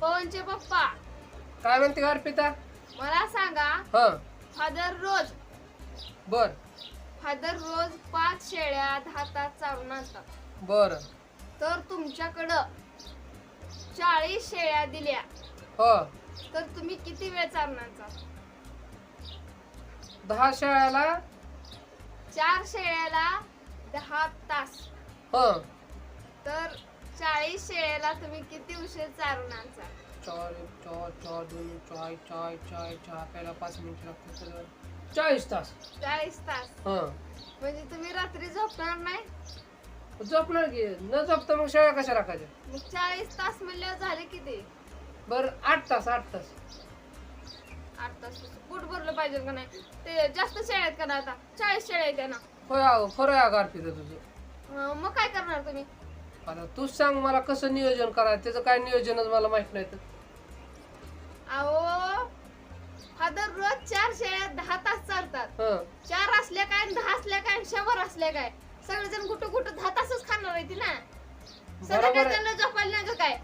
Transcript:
पवनचे पप्पा. काय म्हणते का अर्पिता? मला सांगा हा. Father rose. बर. फादर रोज पाच शेळ्या दहा तास चालून आणतात. बर. तर तुमच्याकडं चाळीस शेळ्या दिल्या. हो. तर तुम्ही किती वेळ चालणार दहा शाळेला चार शेळ्याला दहा तास. हा. तर चाळीस शेळ्याला तुम्ही किती उशीर चालून आणता? चार चार चार दोन चाय चाय चाय चहा प्यायला पाच मिनिट लागतात चाळीस तास. चाळीस तास. हा. म्हणजे तुम्ही रात्री झोपणार नाही? झोपणार की? न झोपता मग शाळा कशा राखायच्या? मग चाळीस तास म्हणल्यावर झाले किती? बर आठ तास आठ तास. आठ तास. पोट भरलं पाहिजे का नाही? ते जास्त शेळ्या आहेत का नाही आता? चाळीस शेळ्या आहेत ना होय अगं खरं आहे अगं अर्पिता तुझं. अं, मग काय करणार तुम्ही? आता तूच सांग मला कसं नियोजन करायचं? त्याचं काय नियोजनच मला माहीत नाही तर. अहो फादर रोज चार शेळ्या दहा तास चालतात. हा. चार असल्या काय आणि दहा असल्या काय आणि शंभर असल्या काय? सगळेजण कुठं कुठं दहा तासच खाणार आहे ती ना. बरोबर संध्याकाळी आहे. त्यांना झोपायला नाही का काय?